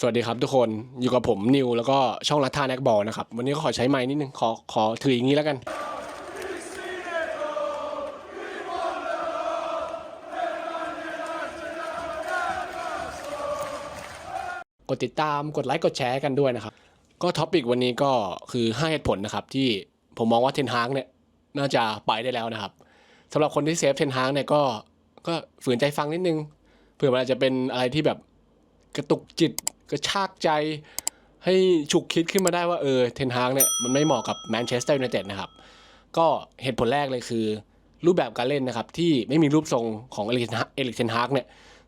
สวัสดีครับทุกคนอยู่กับผมนิวแล้วก็ช่องรัฐาแน็กบอลนะครับ วันนี้ก็ขอใช้ไม้นิดนึงขอขอถืออย่างนี้แล้วกัน กดติดตามกดไลค์กดแชร์กันด้วยนะครับ ก็ท็อปิกวันนี้ก็คือ5เหตุผลนะครับ ที่ผมมองว่าเทนฮางเนี่ยน่าจะไปได้แล้วนะครับสำหรับคนที่เซฟเทนฮางเนี่ยก็ก็ฝืนใจฟังนิดนึงเผื่อมันอาจจะเป็นอะไรที่แบบกระตุกจิต กระชากใจให้ฉุกคิดขึ้นมาได้ว่าเออเทนฮางเนี่ยมันไม่เหมาะกับแมนเชสเตอร์ยูไนเต็ดนะครับ ก็เหตุผลแรกเลยคือ รูปแบบการเล่นนะครับ ที่ไม่มีรูปทรงของเอลิกเอลิกเทนฮากเนี่ย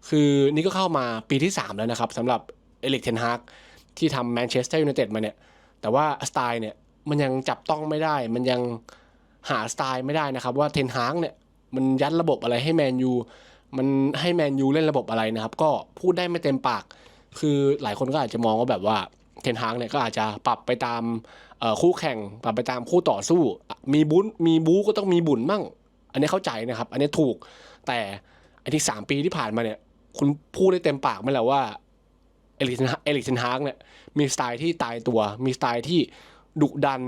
คือนี่ก็เข้ามาปีที่ 3 แล้วนะครับสำหรับเอลิกเทนฮากที่ทำแมนเชสเตอร์ยูไนเต็ดมาเนี่ยแต่ว่าสไตล์เนี่ยมันยังจับต้องไม่ได้ มันยังหาสไตล์ไม่ได้นะครับว่าเทนฮากเนี่ยมันยัดระบบอะไรให้แมนยูมันให้แมนยูเล่นระบบอะไรนะครับ ก็พูดได้ไม่เต็มปาก คือหลายคนก็อาจจะมองว่าแบบว่าเทนฮางเนี่ยก็อาจจะปรับไปตามคู่แข่ง ปรับไปตามคู่ต่อสู้ มีบุญมีบู๊ก็ต้องมีบุญมั่ง อันนี้เข้าใจนะครับ อันนี้ถูกแต่อันที่สามปีที่ผ่านมาเนี่ย คุณพูดได้เต็มปากไหมและว่าเอลิกเอลิกเทนฮางเนี่ยมีสไตล์ที่ตายตัว มีสไตล์ที่ดุดัน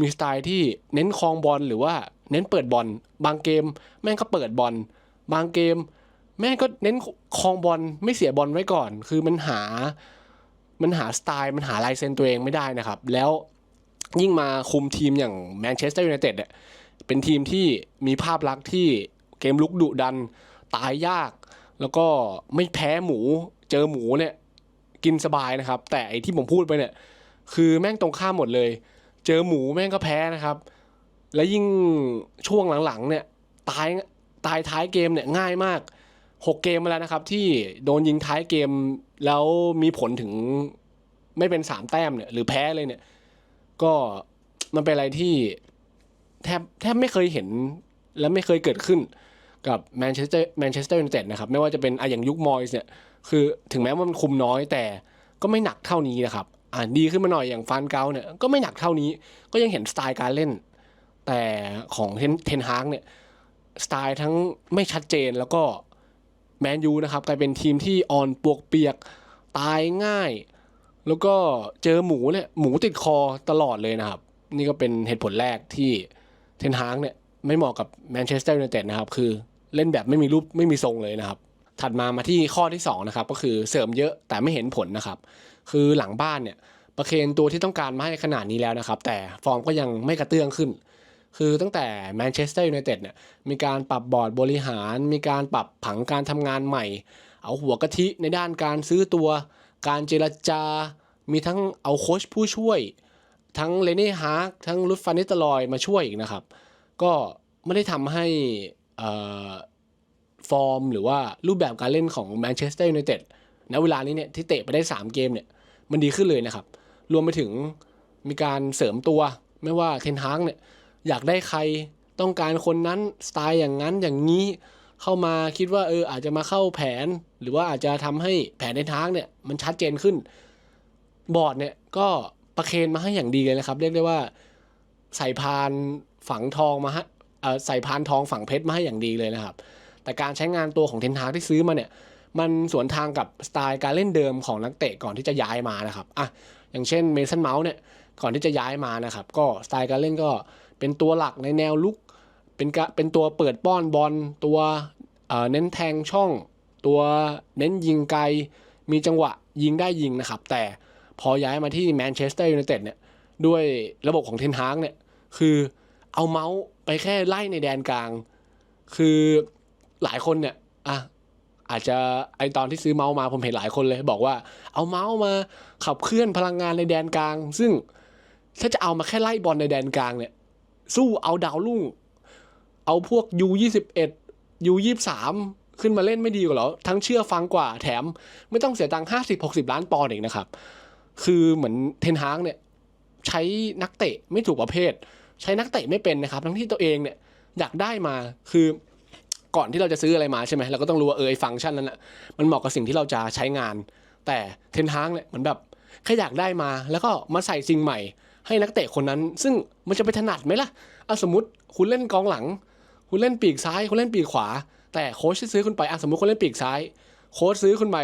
มีสไตล์ที่เน้นครองบอลหรือว่าเน้นเปิดบอลบางเกมแม่งก็เปิดบอลบางเกม แม่งก็เน้นครองบอลไม่เสียบอลไว้ก่อน คือมันหามันหาสไตล์มันหาลายเซ็นตัวเองไม่ได้นะครับ แล้วยิ่งมาคุมทีมอย่างแมนเชสเตอร์ยูไนเต็ดเนี่ยเป็นทีมที่มีภาพลักษณ์ที่เกมลุกดุดัน ตายยาก แล้วก็ไม่แพ้หมู เจอหมูเนี่ย กินสบายนะครับ แต่ไอที่ผมพูดไปเนี่ย คือแม่งตรงข้ามหมดเลย เจอหมูแม่งก็แพ้นะครับ และยิ่งช่วงหลังๆเนี่ยตายตายท้ายเกมเนี่ยง่ายมาก 6 เกมมาแล้วนะครับ ที่โดนยิงท้ายเกมแล้วมีผลถึงไม่เป็น 3 แต้มเนี่ยหรือแพ้เลยเนี่ย ก็มันเป็นอะไรที่แทบแทบไม่เคยเห็นและไม่เคยเกิดขึ้นกับแมนเชสเตอร์แมนเชสเตอร์ยูไนเต็ดนะครับ ไม่ว่าจะเป็นอะอย่างยุคมอยส์เนี่ย คือถึงแม้ว่ามันคุมน้อยแต่ก็ไม่หนักเท่านี้นะครับ อ่าดีขึ้นมาหน่อยอย่างฟานเกาเนี่ยก็ไม่หนักเท่านี้ ก็ยังเห็นสไตล์การเล่น แต่ของเทนเทนฮางเนี่ยสไตล์ทั้งไม่ชัดเจนแล้วก็ แมนยูนะครับกลายเป็นทีมที่อ่อนปวกเปียกตายง่าย แล้วก็เจอหมูเนี่ยหมูติดคอตลอดเลยนะครับ นี่ก็เป็นเหตุผลแรกที่เทนฮางเนี่ยไม่เหมาะกับแมนเชสเตอร์ยูไนเต็ดนะครับ คือเล่นแบบไม่มีรูปไม่มีทรงเลยนะครับ ถัดมามาที่ข้อที่2นะครับก็คือเสริมเยอะแต่ไม่เห็นผลนะครับ คือหลังบ้านเนี่ยประเคนตัวที่ต้องการมาให้ขนาดนี้แล้วนะครับ แต่ฟอร์มก็ยังไม่กระเตื้องขึ้น คือตั้งแต่แมนเชสเตอร์ยูไนเต็ดเนี่ยมีการปรับบอร์ดบริหาร มีการปรับผังการทำงานใหม่ เอาหัวกะทิในด้านการซื้อตัว การเจรจา มีทั้งเอาโค้ชผู้ช่วย ทั้งเลเน่ฮาร์กทั้งลุฟฟานิสตอรอยมาช่วยอีกนะครับ ก็ไม่ได้ทำให้ฟอร์มหรือว่ารูปแบบการเล่นของแมนเชสเตอร์ยูไนเต็ดณเวลานี้เนี่ยที่เตะไปได้ 3 เกมเนี่ยมันดีขึ้นเลยนะครับ รวมไปถึงมีการเสริมตัวไม่ว่าเทนฮางเนี่ย อยากได้ใครต้องการคนนั้นสไตล์อย่างนั้นอย่างนี้เข้ามาคิดว่าเอออาจจะมาเข้าแผน หรือว่าอาจจะทำให้แผนในทางเนี่ยมันชัดเจนขึ้น บอร์ดเนี่ยก็ประเคนมาให้อย่างดีเลยนะครับ เรียกได้ว่าใส่พานฝังทองมาให้เอ่อใส่พานทองฝังเพชรมาให้อย่างดีเลยนะครับ แต่การใช้งานตัวของเทนฮากที่ซื้อมาเนี่ย มันสวนทางกับสไตล์การเล่นเดิมของนักเตะก่อนที่จะย้ายมานะครับอะอย่างเช่นเมสันเมาส์เนี่ยก่อนที่จะย้ายมานะครับ ก็สไตล์การเล่นก็ เป็นตัวหลักในแนวลุก เป็นกะเป็นตัวเปิดป้อนบอล ตัวเอ่อเน้นแทงช่อง ตัวเน้นยิงไกล มีจังหวะยิงได้ยิงนะครับ แต่พอย้ายมาที่แมนเชสเตอร์ยูไนเต็ดเนี่ย ด้วยระบบของเทนฮากเนี่ย คือเอาเมาส์ไปแค่ไล่ในแดนกลาง คือหลายคนเนี่ย อะอาจจะไอตอนที่ซื้อเมาส์มาผมเห็นหลายคนเลย บอกว่าเอาเมาส์มาขับเคลื่อนพลังงานในแดนกลาง ซึ่งถ้าจะเอามาแค่ไล่บอลในแดนกลางเนี่ย สู้เอาดาวรุ่ง เอาพวก U21 U23 ขึ้นมาเล่นไม่ดีกว่าเหรอ ทั้งเชื่อฟังกว่าแถม ไม่ต้องเสียตังค์50-60ล้านปอนด์อีกนะครับ คือเหมือนเทนฮางเนี่ย ใช้นักเตะไม่ถูกประเภท ใช้นักเตะไม่เป็นนะครับ ทั้งที่ตัวเองเนี่ยอยากได้มาคือก่อนที่เราจะซื้ออะไรมาใช่ไหมเราก็ต้องรู้ว่าเออไอฟังก์ชันนั้นอะมันเหมาะกับสิ่งที่เราจะใช้งาน แต่เทนฮางเนี่ยเหมือนแบบแค่อยากได้มา แล้วก็มาใส่สิ่งใหม่ ให้นักเตะคนนั้น ซึ่งมันจะไปถนัดไหมล่ะอะสมมติคุณเล่นกองหลัง คุณเล่นปีกซ้าย คุณเล่นปีกขวา แต่โค้ชซื้อคุณไปอะสมมติคุณเล่นปีกซ้าย โค้ชซื้อคุณไป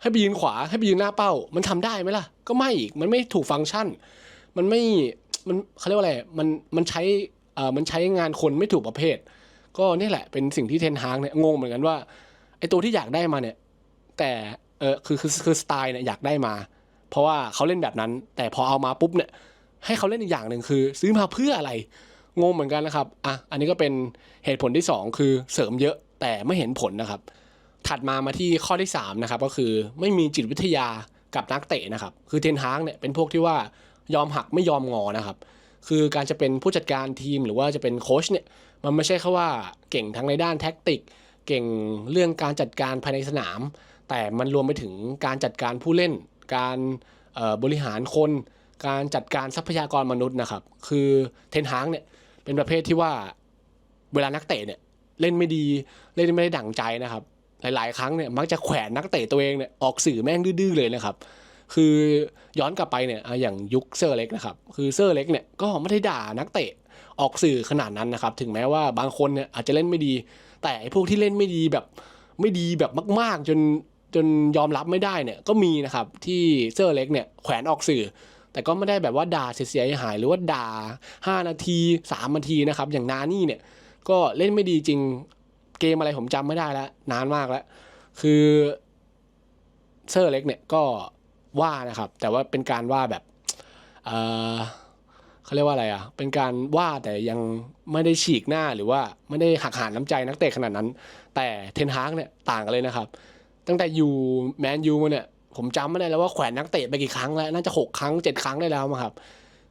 ให้ไปยืนขวา ให้ไปยืนหน้าเป้า มันทำได้ไหมล่ะ ก็ไม่อีก มันไม่ถูกฟังก์ชัน มันไม่ มันเขาเรียกว่าอะไร มัน มันใช้เอ่อมันใช้งานคนไม่ถูกประเภท ก็นี่แหละ เป็นสิ่งที่เทนฮางเนี่ยงงเหมือนกันว่า ไอตัวที่อยากได้มาเนี่ย แต่ เออคือ คือ คือสไตล์เนี่ยอยากได้มา เพราะว่าเขาเล่นแบบนั้น แต่พอเอามาปุ๊บเนี่ย ให้เขาเล่นอีกอย่างหนึ่งคือ ซื้อมาเพื่ออะไรงงเหมือนกันนะครับอะอันนี้ก็เป็นเหตุผลที่ 2 คือเสริมเยอะแต่ไม่เห็นผลนะครับ ถัดมามาที่ข้อที่3นะครับก็คือไม่มีจิตวิทยากับนักเตะนะครับ คือเทนฮางเนี่ยเป็นพวกที่ว่ายอมหักไม่ยอมงอนะครับ คือการจะเป็นผู้จัดการทีมหรือว่าจะเป็นโค้ชเนี่ยมันไม่ใช่แค่ว่าเก่งทั้งในด้านแท็กติก เก่งเรื่องการจัดการภายในสนาม แต่มันรวมไปถึงการจัดการผู้เล่น การบริหารคน การจัดการทรัพยากรมนุษย์นะครับ คือเทนฮางเนี่ยเป็นประเภทที่ว่าเวลานักเตะเนี่ยเล่นไม่ดีเล่นไม่ได้ดั่งใจนะครับ หลาย ๆ ครั้งเนี่ยมักจะแขวนนักเตะตัวเองเนี่ยออกสื่อแม่งดื้อเลยนะครับคือย้อนกลับไปเนี่ยอย่างยุคเซอร์เล็กนะครับคือเซอร์เล็กเนี่ยก็ไม่ได้ด่านักเตะออกสื่อขนาดนั้นนะครับ ถึงแม้ว่าบางคนเนี่ยอาจจะเล่นไม่ดี แต่พวกที่เล่นไม่ดีแบบไม่ดีแบบมาก ๆ จนจนยอมรับไม่ได้เนี่ยก็มีนะครับที่เซอร์เล็กเนี่ยแขวนออกสื่อ แต่ก็ไม่ได้แบบว่าด่าเสียหายหรือว่าด่า 5 นาที 3 นาทีนะครับ อย่างนานี่เนี่ย ก็เล่นไม่ดีจริงเกมอะไรผมจำไม่ได้แล้ว นานมากแล้ว คือเซอร์เล็กเนี่ยก็ว่านะครับ แต่ว่าเป็นการว่าแบบเออเขาเรียกว่าอะไรอะ เป็นการว่าแต่ยังไม่ได้ฉีกหน้าหรือว่าไม่ได้หักหานน้ำใจนักเตะขนาดนั้น แต่เทนฮากเนี่ยต่างกันเลยนะครับ ตั้งแต่อยู่แมนยูมาเนี่ย ผมจำไม่ได้แล้วว่าแขวนนักเตะไปกี่ครั้งแล้วน่าจะหกครั้งเจ็ดครั้งได้แล้วมั้งครับ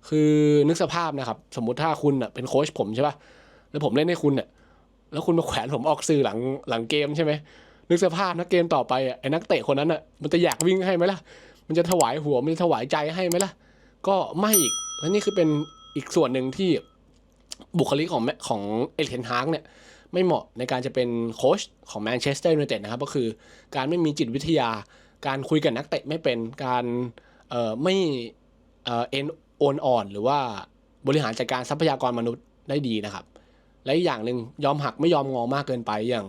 คือนึกสภาพนะครับ สมมติถ้าคุณอะเป็นโค้ชผมใช่ป่ะแล้วผมเล่นให้คุณเนี่ยแล้วคุณมาแขวนผมออกสื่อหลังหลังเกมใช่ไหมนึกสภาพนะเกมต่อไปอะไอ้นักเตะคนนั้นอะมันจะอยากวิ่งให้ไหมล่ะ มันจะถวายหัวมันจะถวายใจให้ไหมล่ะ ก็ไม่อีกและนี่คือเป็นอีกส่วนหนึ่งที่บุคลิกของแมของเอเทนฮาร์กเนี่ยไม่เหมาะในการจะเป็นโค้ชของแมนเชสเตอร์ยูไนเต็ดนะครับ ก็คือการไม่มีจิตวิทยา การคุยกับนักเตะไม่เป็นการเออไม่เออเอ็นโอนอ่อน หรือว่าบริหารจัดการทรัพยากรมนุษย์ได้ดีนะครับ และอีกอย่างหนึ่งยอมหักไม่ยอมงอมากเกินไปอย่าง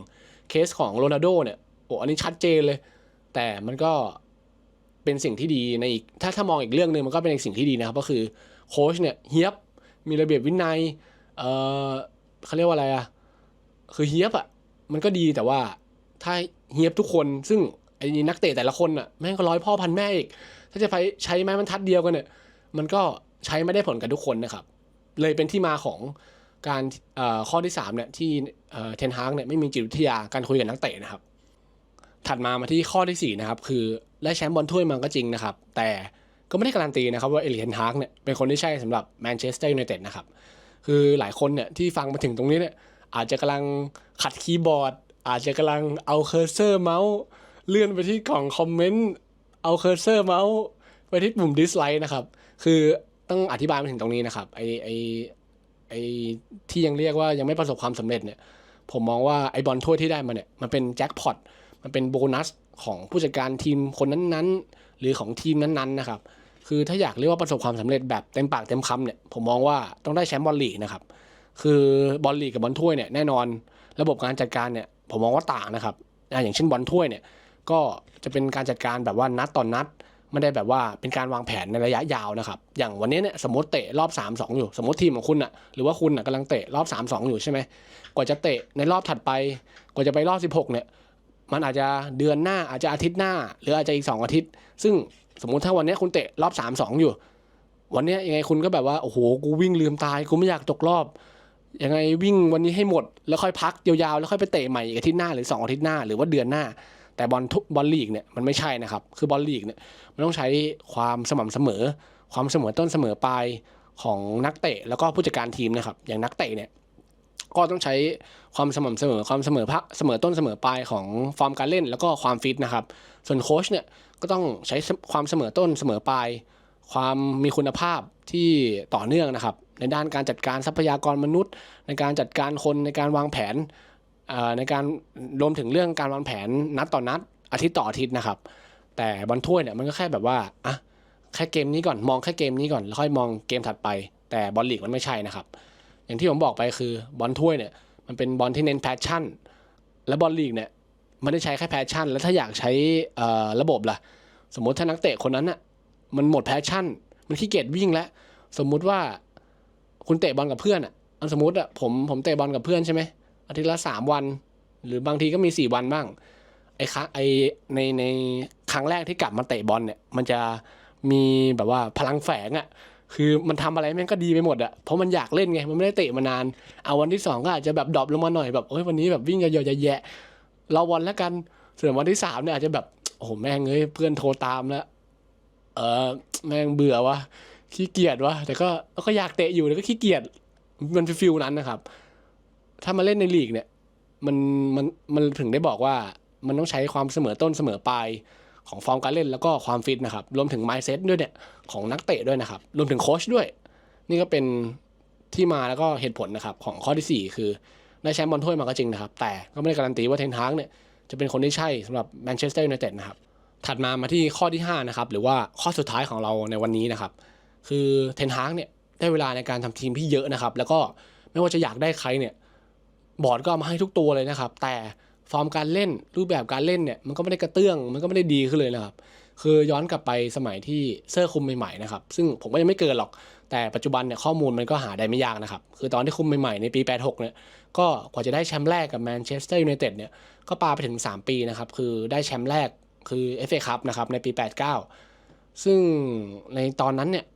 เคสของโรนัลโดเนี่ยโอ้อันนี้ชัดเจนเลย แต่มันก็เป็นสิ่งที่ดีในอีกถ้าถ้ามองอีกเรื่องหนึ่งมันก็เป็นอีกสิ่งที่ดีนะครับ ก็คือโค้ชเนี่ยเฮียบมีระเบียบวินัยเออเขาเรียกว่าอะไรอะคือเฮียบอะมันก็ดีแต่ว่าถ้าเฮียบทุกคนซึ่ง ไอ้นักเตะแต่ละคนอะแม่งก็ร้อยพ่อพันแม่อีก ถ้าจะไปใช้ไม้บรรทัดเดียวกันเนี่ย มันก็ใช้ไม่ได้ผลกับทุกคนนะครับ เลยเป็นที่มาของการข้อที่3เนี่ยที่เทนฮากเนี่ยไม่มีจิตวิทยาการคุยกับนักเตะนะครับ ถัดมามาที่ข้อที่4นะครับคือได้แชมป์บอลถ้วยมันก็จริงนะครับ แต่ก็ไม่ได้การันตีนะครับว่าเอลิเทนฮากเนี่ยเป็นคนที่ใช่สำหรับแมนเชสเตอร์ยูไนเต็ดนะครับคือหลายคนเนี่ยที่ฟังมาถึงตรงนี้เนี่ยอาจจะกำลังขัดคีย์บอร์ด อาจจะกำลังเอาเคอร์เซอร์เมาส์ เลื่อนไปที่กล่องคอมเมนต์เอาเคอร์เซอร์เมาส์ไปที่ปุ่มดิสไลค์นะครับ คือต้องอธิบายมาถึงตรงนี้นะครับไอไอไอที่ยังเรียกว่ายังไม่ประสบความสำเร็จเนี่ย ผมมองว่าไอบอลถ้วยที่ได้มาเนี่ย มันเป็นแจ็คพอตมันเป็นโบนัสของผู้จัดการทีมคนนั้นๆ หรือของทีมนั้นๆนะครับ คือถ้าอยากเรียกว่าประสบความสำเร็จแบบเต็มปากเต็มคำเนี่ยผมมองว่าต้องได้แชมป์บอลลีกนะครับ คือบอลลีกกับบอลถ้วยเนี่ยแน่นอน ระบบการจัดการเนี่ยผมมองว่าต่างนะครับอ่อย่างเช่นบอลถ้วยเนี่ย ก็จะเป็นการจัดการแบบว่านัดต่อนนัด ไม่ได้แบบว่าเป็นการวางแผนในระยะยาวนะครับ อย่างวันนี้เนี่ยสมมติเตะรอบ 3 2 อยู่ สมมติทีมของคุณอะหรือว่าคุณอะกำลังเตะรอบ 3 2 อยู่ใช่ไหมกว่าจะเตะในรอบถัดไป กว่าจะไปรอบ 16 เนี่ยมันอาจจะเดือนหน้าอาจจะอาทิตย์หน้า หรืออาจจะอีก 2 อาทิตย์ ซึ่งสมมุติถ้าวันนี้คุณเตะรอบ 3 2 อยู่ วันนี้ยังไงคุณก็แบบว่าโอ้โหกูวิ่งลืมตายกูไม่อยากตกรอบยังไงวิ่งวันนี้ให้หมด แล้วค่อยพักยาวๆแล้วค่อยไปเตะใหม่อีกอาทิตย์หน้าหรือสองอาทิตย์หน้าหรือว่าเดือนหน้า แต่บอลทุกบอลลีกเนี่ยมันไม่ใช่นะครับ คือบอลลีกเนี่ยมันต้องใช้ความสม่ำเสมอ ความเสมอต้นเสมอปลายของนักเตะแล้วก็ผู้จัดการทีมนะครับ อย่างนักเตะเนี่ยก็ต้องใช้ความสม่ำเสมอความเสมอพะเสมอต้นเสมอปลายของฟอร์มการเล่นแล้วก็ความฟิตนะครับ ส่วนโค้ชเนี่ยก็ต้องใช้ความเสมอต้นเสมอปลายความมีคุณภาพที่ต่อเนื่องนะครับ ในด้านการจัดการทรัพยากรมนุษย์ ในการจัดการคนในการวางแผน ในการรวมถึงเรื่องการวางแผนนัดต่อนัดอาทิตย์ต่ออาทิตย์นะครับ แต่บอลถ้วยเนี่ยมันก็แค่แบบว่าอะแค่เกมนี้ก่อนมองแค่เกมนี้ก่อนแล้วค่อยมองเกมถัดไป แต่บอลลีกมันไม่ใช่นะครับ อย่างที่ผมบอกไปคือบอลถ้วยเนี่ยมันเป็นบอลที่เน้นแพชชั่น และบอลลีกเนี่ยไม่ได้ใช้แค่แพชชั่น แล้วถ้าอยากใช้เอ่อระบบล่ะ สมมติถ้านักเตะคนนั้นอะมันหมดแพชชั่น มันขี้เกียจวิ่งแล้ว สมมุติว่าคุณเตะบอลกับเพื่อนอะสมมติอะผมผมเตะบอลกับเพื่อนใช่ไหม อาทิตย์ละสามวัน หรือบางทีก็มีสี่วันบ้าง ไอ้ครั้งไอ้ในในครั้งแรกที่กลับมาเตะบอลเนี่ย มันจะมีแบบว่าพลังแฝงอะ่ะคือมันทำอะไรแม่งก็ดีไปหมดอะ่ะเพราะมันอยากเล่นไง มันไม่ได้เตะมานาน เอาวันที่สองก็อาจจะแบบดรอปลงมาหน่อยแบบเอ้ยวันนี้แบบวิ่งเยอะๆแยะเราวันแล้วกัน ส่วนวันที่สามเนี่ยอาจจะแบบโอ้โหแม่งเอ้ยเพื่อนโทรตามแล้วเออแม่งเบื่อวะขี้เกียจวะแต่ก็ก็อยากเตะอยู่แต่ก็ขี้เกียจมันฟิลนั้นนะครับ ถ้ามาเล่นในลีกเนี่ย มันมันมันถึงได้บอกว่ามันต้องใช้ความเสมอต้นเสมอปลายของฟอร์มการเล่นแล้วก็ความฟิตนะครับรวมถึง mindset ด้วยเนี่ยของนักเตะด้วยนะครับ รวมถึงโค้ชด้วย นี่ก็เป็นที่มาแล้วก็เหตุผลนะครับของข้อทีสี่4 คือได้แชมป์บอลถ้วยมาก็จริงนะครับ แต่ก็ไม่ได้การันตีว่าเทนฮากเนี่ยจะเป็นคนที่ใช่สำหรับแมนเชสเตอร์ยูไนเต็ดนะครับ ถัดมามาที่ข้อที่5นะครับหรือว่าข้อสุดท้ายของเราในวันนี้นะครับ คือเทนฮากเนี่ยได้เวลาในการทำทีมที่เยอะนะครับ แล้วก็ไม่ว่าจะอยากได้ใครเนี่ย บอร์ดก็เอามาให้ทุกตัวเลยนะครับ แต่ฟอร์มการเล่นรูปแบบการเล่นเนี่ยมันก็ไม่ได้กระเตื้อง มันก็ไม่ได้ดีขึ้นเลยนะครับ คือย้อนกลับไปสมัยที่เซอร์คุมใหม่ๆนะครับ ซึ่งผมก็ยังไม่เกินหรอก แต่ปัจจุบันเนี่ยข้อมูลมันก็หาได้ไม่ยากนะครับ คือตอนที่คุมใหม่ๆในปี 86 เนี่ย ก็กว่าจะได้แชมป์แรกกับแมนเชสเตอร์ยูไนเต็ดเนี่ย ก็ปาไปถึง 3 ปีนะครับ คือได้แชมป์แรกคือ FA คัพนะครับในปี 89 ซึ่งในตอนนั้นเนี่ย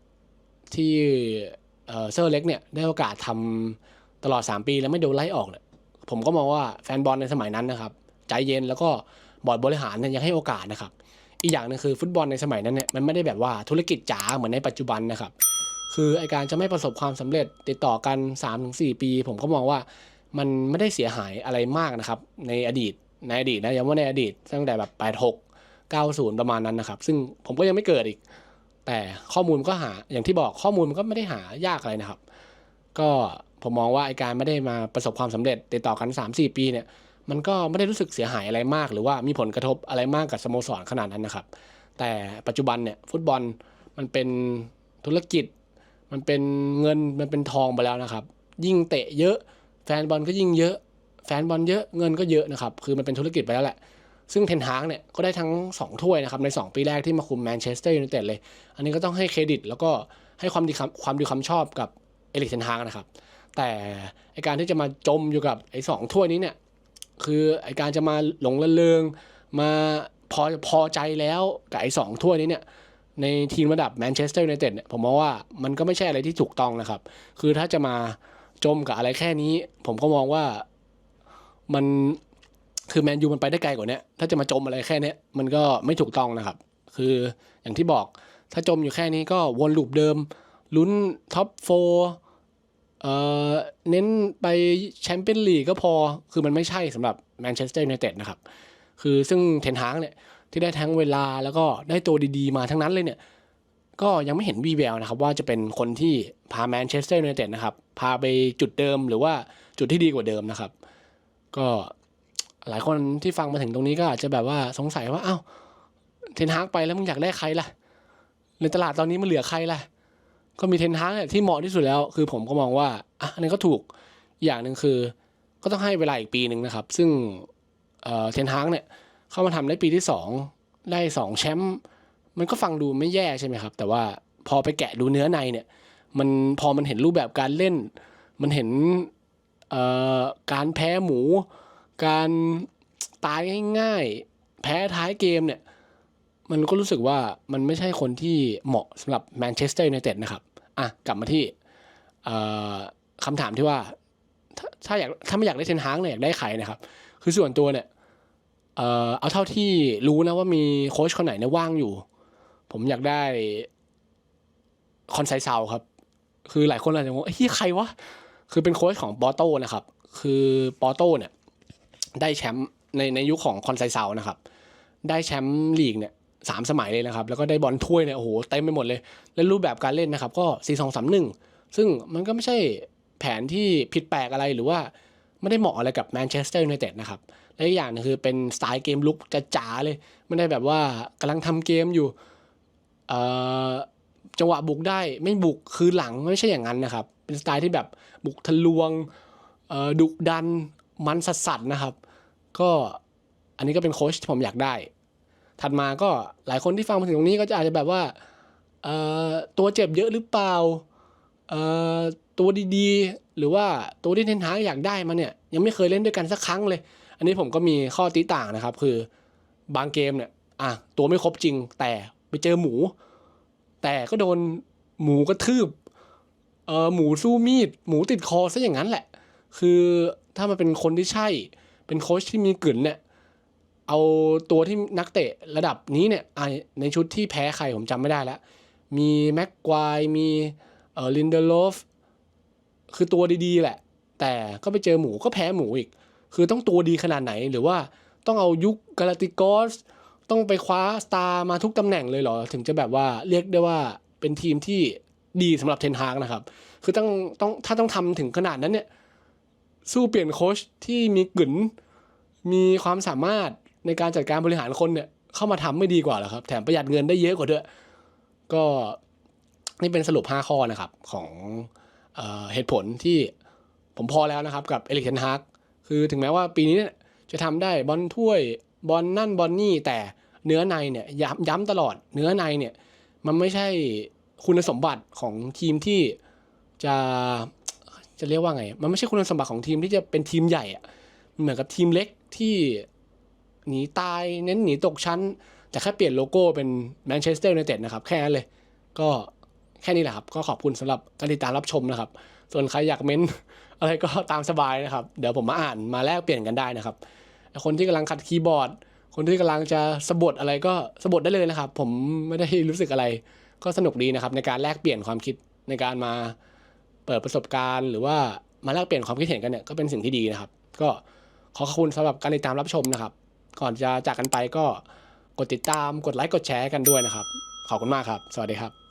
ที่เอ่อเซอร์เล็กเนี่ยได้โอกาสทำตลอด 3 ปีแล้วไม่โดนไล่ออกเนี่ย ผมก็มองว่าแฟนบอลในสมัยนั้นนะครับ ใจเย็นแล้วก็บอร์ดบริหารเนี่ยยังให้โอกาสนะครับ อีกอย่างหนึงคือฟุตบอลในสมัยนั้นเนี่ยมันไม่ได้แบบว่าธุรกิจจ๋าเหมือนในปัจจุบันนะครับ คือไอการจะไม่ประสบความสำเร็จติดต่อกัน 3-4 ปี ผมก็มองว่ามันไม่ได้เสียหายอะไรมากนะครับ ในอดีตในอดีตนะย้ำว่าในอดีตตั้งแต่แบบ86 90 ประมาณนั้นนะครับ ซึ่งผมก็ยังไม่เกิดอีก แต่ข้อมูลก็หาอย่างที่บอกข้อมูลมันก็ไม่ได้หายากอะไรนะครับ ก็ ผมมองว่าไอการไม่ได้มาประสบความสำเร็จติดต่อกัน 3-4 ปีเนี่ยมันก็ไม่ได้รู้สึกเสียหายอะไรมาก หรือว่ามีผลกระทบอะไรมากกับสโมสรขนาดนั้นนะครับ แต่ปัจจุบันเนี่ยฟุตบอลมันเป็นธุรกิจ มันเป็นเงินมันเป็นทองไปแล้วนะครับ ยิ่งเตะเยอะแฟนบอลก็ยิ่งเยอะ แฟนบอลเยอะเงินก็เยอะนะครับ คือมันเป็นธุรกิจไปแล้วแหละซึ่งเทนฮากเนี่ยก็ได้ทั้ง 2 ถ้วยนะครับ ใน 2 ปีแรกที่มาคุมแมนเชสเตอร์ยูไนเต็ดเลย อันนี้ก็ต้องให้เครดิต แล้วก็ให้ความดีความดีความชอบกับเอริกเทนฮากนะครับ แต่ไอการที่จะมาจมอยู่กับไอสองถ้วยนี้เนี่ย คือไอการจะมาหลงระเริงมาพอพอใจแล้วกับไอสองถ้วยนี้เนี่ยในทีมระดับแมนเชสเตอร์ยูไนเต็ดเนี่ยผมมองว่ามันก็ไม่ใช่อะไรที่ถูกต้องนะครับ คือถ้าจะมาจมกับอะไรแค่นี้ ผมก็มองว่ามันคือแมนยูมันไปได้ไกลกว่านี้ถ้าจะมาจมอะไรแค่นี้มันก็ไม่ถูกต้องนะครับ คืออย่างที่บอกถ้าจมอยู่แค่นี้ก็วนลูปเดิมลุ้นท็อปโฟ เอ่อเน้นไปแชมเปี้ยนลีกก็พอคือมันไม่ใช่สำหรับแมนเชสเตอร์ยูไนเต็ดนะครับ คือซึ่งเทนฮางเนี่ยที่ได้ทั้งเวลาแล้วก็ได้ตัวดีๆ มาทั้งนั้นเลยเนี่ย ก็ยังไม่เห็นวีแววนะครับว่าจะเป็นคนที่พาแมนเชสเตอร์ยูไนเต็ดนะครับ พาไปจุดเดิมหรือว่าจุดที่ดีกว่าเดิมนะครับ ก็หลายคนที่ฟังมาถึงตรงนี้ก็อาจจะแบบว่าสงสัยว่า เอ้าเทนฮากไปแล้วมึงอยากได้ใครล่ะในตลาดตอนนี้มันเหลือใครล่ะ ก็มีเทนฮากเนี่ยที่เหมาะที่สุดแล้ว คือผมก็มองว่าอะอันนี้ก็ถูกอย่างหนึ่งคือ ก็ต้องให้เวลาอีกปีหนึ่งนะครับ ซึ่งเอ่อเทนฮากเนี่ยเข้ามาทำได้ปีที่สองได้สองแชมป์มันก็ฟังดูไม่แย่ใช่ไหมครับ แต่ว่าพอไปแกะดูเนื้อในเนี่ย มันพอมันเห็นรูปแบบการเล่น มันเห็นเอ่อการแพ้หมู การตายง่ายๆ แพ้ท้ายเกมเนี่ย มันก็รู้สึกว่ามันไม่ใช่คนที่เหมาะสำหรับแมนเชสเตอร์ยูไนเต็ดนะครับ อะกลับมาที่คำถามที่ว่าถ้าถ้าอยากถ้าไม่อยากได้เทนฮางเนี่ยอยากได้ใครนะครับ คือส่วนตัวเนี่ยเออเอาเท่าที่รู้นะว่ามีโค้ชคนไหนเนี่ยว่างอยู่ ผมอยากได้คอนไซเซาครับ คือหลายคนอาจจะงงเฮ้ยใครวะ คือเป็นโค้ชของปอโต้นะครับ คือปอโต้เนี่ยได้แชมป์ในในยุคของคอนไซเซานะครับ ได้แชมป์ลีกเนี่ย สามสมัยเลยนะครับ แล้วก็ได้บอลถ้วยเนี่ยโอ้โหเต็มไปหมดเลย และรูปแบบการเล่นนะครับ ก็สี่สองสามหนึ่งซึ่งมันก็ไม่ใช่แผนที่ผิดแปลกอะไรหรือว่าไม่ได้เหมาะอะไรกับแมนเชสเตอร์ยูไนเต็ดนะครับและอีกอย่างนึงคือเป็นสไตล์เกมลุกจ๋าเลย ไม่ได้แบบว่ากำลังทำเกมอยู่เอ่อจังหวะบุกได้ไม่บุกคือหลังไม่ใช่อย่างนั้นนะครับ เป็นสไตล์ที่แบบบุกทะลวงดุดันมันสัสๆนะครับ ก็อันนี้ก็เป็นโค้ชที่ผมอยากได้ ถัดมาก็หลายคนที่ฟังมาถึงตรงนี้ก็จะอาจจะแบบว่าเออตัวเจ็บเยอะหรือเปล่าเออตัวดีๆ หรือว่าตัวที่เทนฮากอยากได้มาเนี่ยยังไม่เคยเล่นด้วยกันสักครั้งเลย อันนี้ผมก็มีข้อตีต่างนะครับ คือบางเกมเนี่ยอะตัวไม่ครบจริง แต่ไปเจอหมู แต่ก็โดนหมูกระทืบเออหมูสู้มีด หมูติดคอซะอย่างนั้นแหละ คือถ้ามันเป็นคนที่ใช่ เป็นโค้ชที่มีกลิ่นเนี่ย เอาตัวที่นักเตะระดับนี้เนี่ยในชุดที่แพ้ใครผมจำไม่ได้แล้ว มีแม็กควายมีเออลินเดโลฟคือตัวดีๆแหละ แต่ก็ไปเจอหมูก็แพ้หมูอีก คือต้องตัวดีขนาดไหนหรือว่าต้องเอายุคกาลาติกอสต้องไปคว้าสตาร์มาทุกตำแหน่งเลยเหรอ ถึงจะแบบว่าเรียกได้ว่าเป็นทีมที่ดีสำหรับเทนฮากนะครับ คือต้องต้องถ้าต้องทำถึงขนาดนั้นเนี่ย สู้เปลี่ยนโค้ชที่มีกึ๋นมีความสามารถ ในการจัดการบริหารคนเนี่ยเข้ามาทำไม่ดีกว่าหรอครับ แถมประหยัดเงินได้เยอะกว่าด้วย ก็นี่เป็นสรุป 5 ข้อนะครับของเออเหตุผลที่ผมพอแล้วนะครับกับเอลิกเทนฮากคือถึงแม้ว่าปีนี้จะทำได้บอลถ้วยบอลนั่นบอลนี่แต่เนื้อในเนี่ยย้ำย้ำตลอดเนื้อในเนี่ยมันไม่ใช่คุณสมบัติของทีมที่จะจะเรียกว่าไง มันไม่ใช่คุณสมบัติของทีมที่จะเป็นทีมใหญ่อะเหมือนกับทีมเล็กที่ หนีตาย เน้นหนีตกชั้น แต่แค่เปลี่ยนโลโก้เป็นแมนเชสเตอร์ยูไนเต็ดนะครับ แค่นั้นเลย ก็แค่นี้แหละครับ ก็ขอบคุณสำหรับการติดตามรับชมนะครับ ส่วนใครอยากเม้นอะไรก็ตามสบายนะครับ เดี๋ยวผมมาอ่านมาแลกเปลี่ยนกันได้นะครับ คนที่กำลังขัดคีย์บอร์ด คนที่กำลังจะสะบดอะไรก็สะบดได้เลยนะครับ ผมไม่ได้รู้สึกอะไร ก็สนุกดีนะครับ ในการแลกเปลี่ยนความคิดในการมาเปิดประสบการณ์ หรือว่ามาแลกเปลี่ยนความคิดเห็นกันเนี่ยก็เป็นสิ่งที่ดีนะครับ ก็ขอขอบคุณสำหรับการติดตามรับชมนะครับ ก่อนจะจากกันไปก็กดติดตามกดไลค์กดแชร์กันด้วยนะครับ ขอบคุณมากครับ สวัสดีครับ